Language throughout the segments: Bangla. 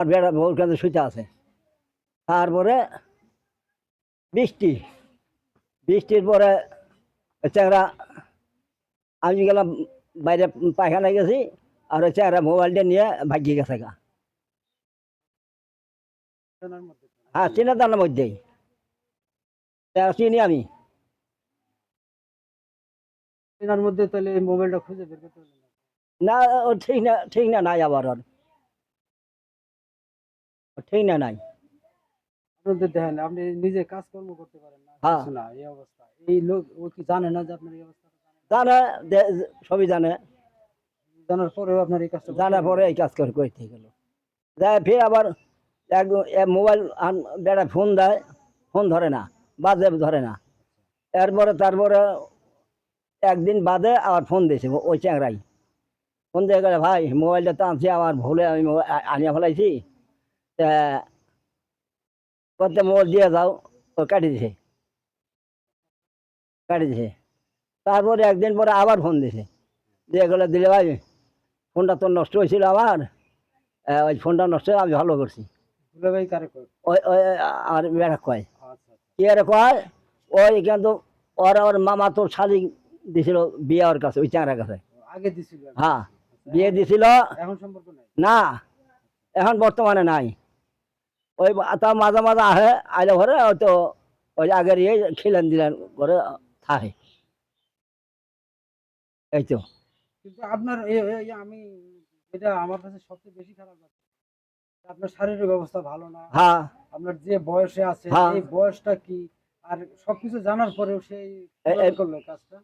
আর বেড়া কাছে শুতে আছে। তারপরে বৃষ্টি। বৃষ্টির পরে চেংরা আমি গেলাম বাইরে পায়খানায় গেছি আর চেংরা মোবাইলটা নিয়ে ভাগিয়ে গেছে গা। হ্যাঁ চিনে তার মধ্যেই। চিনি আমি। চেনার মধ্যে তাহলে মোবাইলটা খুঁজে বের করতে না। ঠিক না ঠিক না নাই আবার ও ঠিক না নাই। আপনাদের দেখেন আপনি নিজে কাজকর্ম করতে পারেন না হ্যাঁ। না এই অবস্থা। এই লোক ও কি জানে না যে আপনার এই অবস্থা জানে সবই জানে। জানার পরেও আপনার এই কাজটা জানার পরে এই কাজ করে করতে গেল। যায় ফির আবার এক মোবাইল বেড়া ফোন দেয় ফোন ধরে না বাজে ধরে না। এরপরে তারপরে একদিন বাদে আবার ফোন দিয়েছে ওই চ্যাংরাই। ফোন দিয়ে গেলে ভাই মোবাইলটা তো আনছি আমার ভুলে আমি আনিয়ে ফেলাইছি। তা করতে মোবাইল দিয়ে যাও ও কাটি দিছে। কাটি দিছে। তারপরে একদিন পরে আবার ফোন দিছে। দিয়ে গেলে দিলে ভাই ফোনটা তো নষ্ট হয়েছিল আবার। ওই ফোনটা নষ্ট হয়ে আমি ভালো করছি। ওই ওই আর কয়। আচ্ছা কি আর কয়? ওই কিন্তু ওর ওর মামা তোর শালি দিছিল বিয়ে ওর কাছে ওই চাঁড়ার কাছে। আগে দিছিল? হ্যাঁ বিয়ে দিছিল। এখন সম্পর্ক নাই? না এখন বর্তমানে নাই। ওই তা মাঝে মাঝে আহে আইলে ঘরে হয়তো ওই আগের ইয়ে খিলেন দিলেন করে থাকে। এই তো। কিন্তু আপনার আমি এটা আমার কাছে সবচেয়ে বেশি খারাপ লাগছে আপনার শারীরিক অবস্থা ভালো না। হ্যাঁ। আপনার যে বয়সে আছে হ্যাঁ। এই বয়সটা কি? আর সবকিছু জানার পরেও সেই করল কাজটা?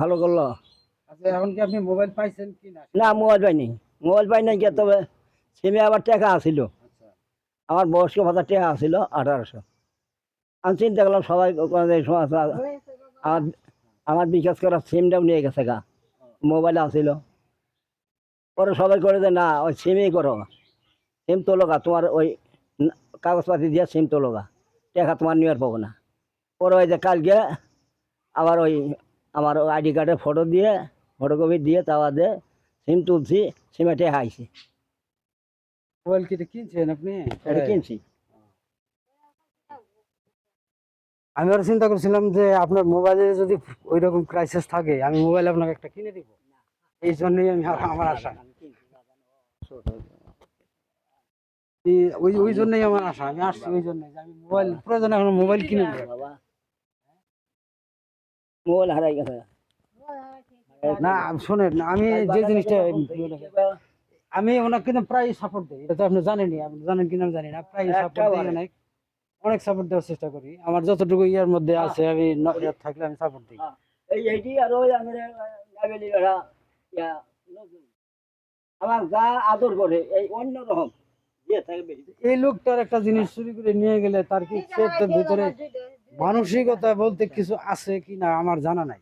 ভালো করল? আচ্ছা এখন কি আপনি মোবাইল পাইছেন কি না? না মোবাইল পাইনি। মোবাইল পাই নাই তবে সিমে আবার টাকা আসিল। আমার বয়স্ক ভাতা টাকা আসিল আঠারোশো। আমি চিন্তা করলাম সবাই আছে, আমার বিকাশ করার সিমটাও নিয়ে গেছে গা মোবাইল আসিল। পরে সবাই করে যে না ওই সিমই করো। সিম তোলো গা তোমার ওই কাগজপাতি দিয়ে সিম তোলো গা। টাকা তোমার নিয়ে আর পাবো না। পরে ওই যে কালকে আবার ওই আমার আইডি কার্ডের ফটো দিয়ে ফটোকপি দিয়ে তাওয়া দিয়ে সিম তুলছি সিমে টাকা আইছি। মোবাইল কি কিনছেন আপনি? এটা কিনছি। আমি আরও চিন্তা করছিলাম যে আপনার মোবাইলে যদি ওই রকম ক্রাইসিস থাকে আমি মোবাইল আপনাকে একটা কিনে দিব। এই জন্যই আমি আমার আশা। ওই ওই জন্যই আমার আশা। আমি আসছি ওই জন্যই আমি মোবাইল প্রয়োজন এখন মোবাইল কিনে দেবো। বাবা। মোবাইল হারাই গেছে। না শোনেন আমি যে জিনিসটা আমি ওনাকে কিন্তু প্রায় সাপোর্ট দিই। এটা তো আপনি জানেনই আপনি জানেন কিনা জানি না। প্রায় সাপোর্ট দিই অনেক অনেক সাপোর্ট দেওয়ার চেষ্টা করি। আমার যতটুকু ইয়ার মধ্যে আছে আমি ইয়ার থাকলে আমি সাপোর্ট দিই। এই এইটি আর ওই ইয়া নতুন। আমার গা আদর করে এই অন্য রকম। এই লোকটার একটা জিনিস চুরি করে নিয়ে গেলে তার কি তার ভিতরে মানসিকতা বলতে কিছু আছে কি না আমার জানা নাই।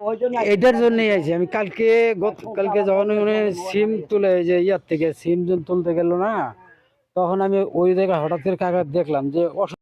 ওই জন্য এটার জন্যই আইছি। আমি কালকে গত কালকে যখন মানে সিম তুলে যে ইয়ার থেকে সিম যখন তুলতে গেল না তখন আমি ওই জায়গায় হঠাৎ করে কাকা দেখলাম যে